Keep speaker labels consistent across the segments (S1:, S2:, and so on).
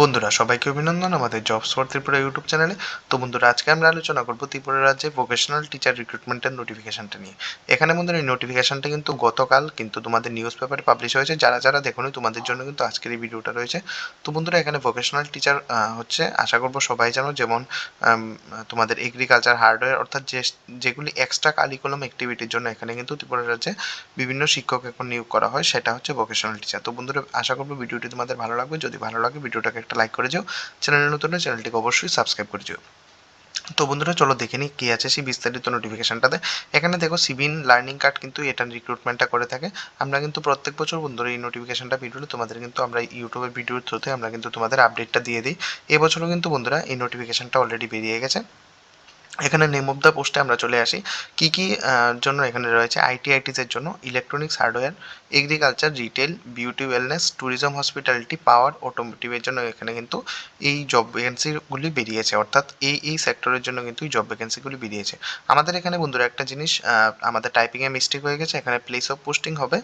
S1: বন্ধুরা, সবাইকে অভিনন্দন আমাদের জবস ফর ত্রিপুরা ইউটিউব চ্যানেলে তো বন্ধুরা, আজকে আমরা আলোচনা করব ত্রিপুরা রাজ্যে ভোকেশনাল টিচার রিক্রুটমেন্টের নোটিফিকেশনটা নিয়ে। এখানে বন্ধুরা, এই নোটিফিকেশনটা কিন্তু গতকাল কিন্তু তোমাদের নিউজ পেপারে পাবলিশ হয়েছে। যারা যারা দেখোনি, তোমাদের জন্য কিন্তু আজকের এই ভিডিওটা রয়েছে। তো বন্ধুরা, এখানে ভোকেশনাল টিচার হচ্ছে, আশা করব সবাই জানো, যেমন তোমাদের এগ্রিকালচার হার্ডওয়্যার অর্থাৎ যে, যেগুলি এক্সট্রা কারিকুলাম অ্যাক্টিভিটির জন্য এখানে কিন্তু ত্রিপুরা রাজ্যে বিভিন্ন শিক্ষক এখন নিয়োগ করা হয়, সেটা হচ্ছে ভোকেশনাল টিচার তো বন্ধুরা, আশা করব ভিডিওটি তোমাদের ভালো লাগবে। যদি ভালো লাগে ভিডিওটাকে একটা লাইক করে যাও চ্যানেলে নতুন চ্যানেলটিকে অবশ্যই সাবস্ক্রাইব করে যাও তো বন্ধুরা, চলো দেখে নিই কী আছে সেই বিস্তারিত নোটিফিকেশানটাতে এখানে দেখো সিভিন লার্নিং কার্ড কিন্তু এটা রিক্রুটমেন্টটা করে থাকে। আমরা কিন্তু প্রত্যেক বছর বন্ধুরা এই নোটিফিকেশনটা ভিডিওতে তোমাদের কিন্তু আমরা ইউটিউবের ভিডিওর থ্রুতে আমরা কিন্তু তোমাদের আপডেটটা দিয়ে দিই। এবছরও কিন্তু বন্ধুরা এই নোটিফিকেশানটা অলরেডি বেরিয়ে গেছে। এখানে নেম অফ দ্য পোস্টে আমরা চলে আসি। কী কী জন্য এখানে রয়েছে? আইটি আইটিসের জন্য electronics hardware agriculture retail beauty wellness tourism hospitality power অটোমোটিভের জন্য এখানে কিন্তু এই জব ভ্যাকেন্সিগুলি বেরিয়েছে। অর্থাৎ এই এই সেক্টরের জন্য কিন্তু এই জব ভ্যাকেন্সিগুলি বেরিয়েছে। আমাদের এখানে বন্ধুরা একটা জিনিস আমাদের টাইপিংয়ে মিস্টেক হয়ে গেছে। এখানে প্লেস অফ পোস্টিং হবে।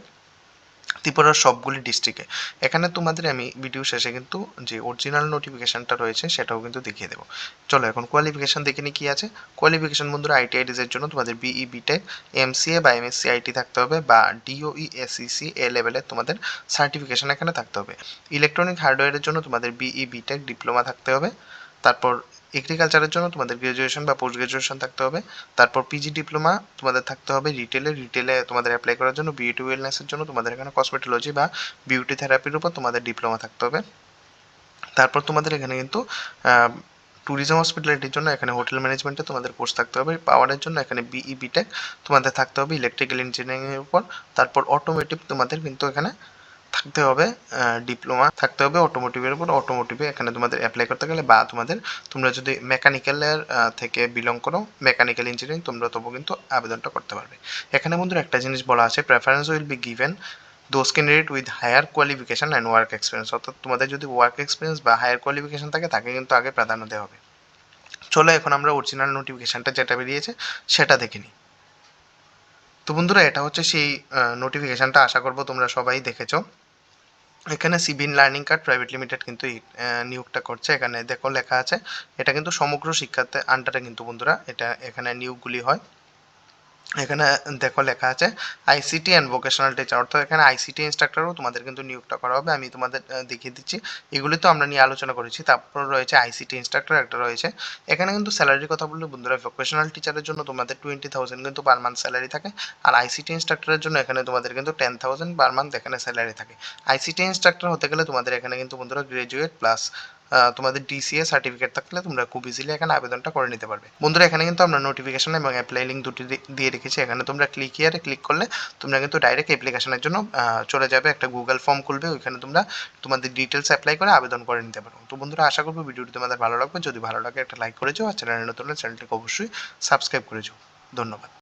S1: ত্রিপুরার সবগুলি ডিস্ট্রিক্টে এখানে তোমাদের আমি ভিডিও শেষে কিন্তু যে অরিজিনাল নোটিফিকেশনটা রয়েছে, সেটাও কিন্তু দেখিয়ে দেবো। চলো এখন কোয়ালিফিকেশন দেখে নিই কী আছে। কোয়ালিফিকেশন বন্ধুরা আইটি আইটিসের জন্য তোমাদের বিই বিটেক এমসিএ বা এমএসসি আইটি থাকতে হবে বা ডিওই এসইসি এ লেভেলের তোমাদের সার্টিফিকেশন এখানে থাকতে হবে। ইলেকট্রনিক হার্ডওয়্যারের জন্য তোমাদের বিই বিটেক ডিপ্লোমা থাকতে হবে। তারপর এগ্রিকালচারের জন্য তোমাদের গ্রাজুয়েশন বা পোস্ট গ্রাজুয়েশন থাকতে হবে। তারপর পিজি ডিপ্লোমা তোমাদের থাকতে হবে রিটেলে রিটেলে তোমাদের অ্যাপ্লাই করার জন্য বিউটি ওয়েলনেসের জন্য তোমাদের এখানে কসমেটোলজি বা বিউটি থেরাপির উপর তোমাদের ডিপ্লোমা থাকতে হবে। তারপর তোমাদের এখানে কিন্তু ট্যুরিজম হসপিটালিটির জন্য এখানে হোটেল ম্যানেজমেন্টে তোমাদের কোর্স থাকতে হবে। পাওয়ারের জন্য এখানে বিই বিটেক তোমাদের থাকতে হবে ইলেকট্রিক্যাল ইঞ্জিনিয়ারিংয়ের উপর। তারপর অটোমেটিভ তোমাদের কিন্তু এখানে থাকতে হবে ডিপ্লোমা থাকতে হবে অটোমোটিভের উপর। অটোমোটিভে এখানে তোমাদের অ্যাপ্লাই করতে গেলে বা তোমাদের, তোমরা যদি মেকানিক্যালের থেকে বিলং করো মেকানিক্যাল ইঞ্জিনিয়ারিং তোমরা তবু কিন্তু আবেদনটা করতে পারবে। এখানে বন্ধুরা একটা জিনিস বলা আছে preference will be given those candidate with higher qualification and work experience অর্থাৎ তোমাদের যদি ওয়ার্ক এক্সপিরিয়েন্স বা হায়ার কোয়ালিফিকেশন থাকে, তাকে কিন্তু আগে প্রাধান্য দেওয়া হবে। চলো এখন আমরা অরিজিনাল নোটিফিকেশনটা যেটা বেরিয়েছে, সেটা দেখে নিই। তো বন্ধুরা, এটা হচ্ছে সেই নোটিফিকেশনটা আশা করব তোমরা সবাই দেখেছ। এখানে সিবিন লার্নিং কার্ড প্রাইভেট লিমিটেড কিন্তু নিয়োগটা করছে। এখানে দেখো লেখা আছে, এটা কিন্তু সমগ্র শিক্ষাতে আন্ডারে কিন্তু বন্ধুরা, এটা এখানে নিয়োগগুলি হয়। এখানে দেখো লেখা আছে আইসিটি অ্যান্ড ভোকেশনাল টিচার অর্থাৎ এখানে আইসিটি ইনস্ট্রাক্টরও তোমাদের কিন্তু নিয়োগটা করা হবে, আমি তোমাদের দেখিয়ে দিচ্ছি। এগুলি তো আমরা নিয়ে আলোচনা করেছি, তারপর রয়েছে আইসিটি ইনস্ট্রাক্টর একটা রয়েছে। এখানে কিন্তু স্যালারির কথা বললে বন্ধুরা ভোকেশনাল টিচারের জন্য তোমাদের টোয়েন্টি থাউজেন্ড কিন্তু পার মান্থ স্যালারি থাকে, আর আইসিটি ইনস্ট্রাক্টরের জন্য এখানে তোমাদের কিন্তু টেন থাউজেন্ড পার মান্থ এখানে স্যালারি থাকে। আইসিটি ইনস্ট্রাক্টর হতে গেলে তোমাদের এখানে কিন্তু বন্ধুরা গ্রাজুয়েট প্লাস তোমাদের ডিসিএ সার্টিফিকেট থাকলে তোমরা খুব ইজিলি এখানে আবেদনটা করে নিতে পারবে। বন্ধুরা, এখানে কিন্তু আমরা নোটিফিকেশন এবং অ্যাপ্লাই লিঙ্ক দুটি দিয়ে রেখেছি। এখানে তোমরা ক্লিক ইয়ারে ক্লিক করলে তোমরা কিন্তু ডাইরেক্ট অ্যাপ্লিকেশনের জন্য চলে যাবে। একটা গুগল ফর্ম খুলবে, ওইখানে তোমরা তোমাদের ডিটেলস অ্যাপ্লাই করে আবেদন করে নিতে পারো। তো বন্ধুরা, আশা করব ভিডিওটি তোমাদের ভালো লাগবে। যদি ভালো লাগে একটা লাইক করে যাও, আর চ্যানেলে নতুন চ্যানেলটিকে অবশ্যই সাবস্ক্রাইব করে যাও। ধন্যবাদ।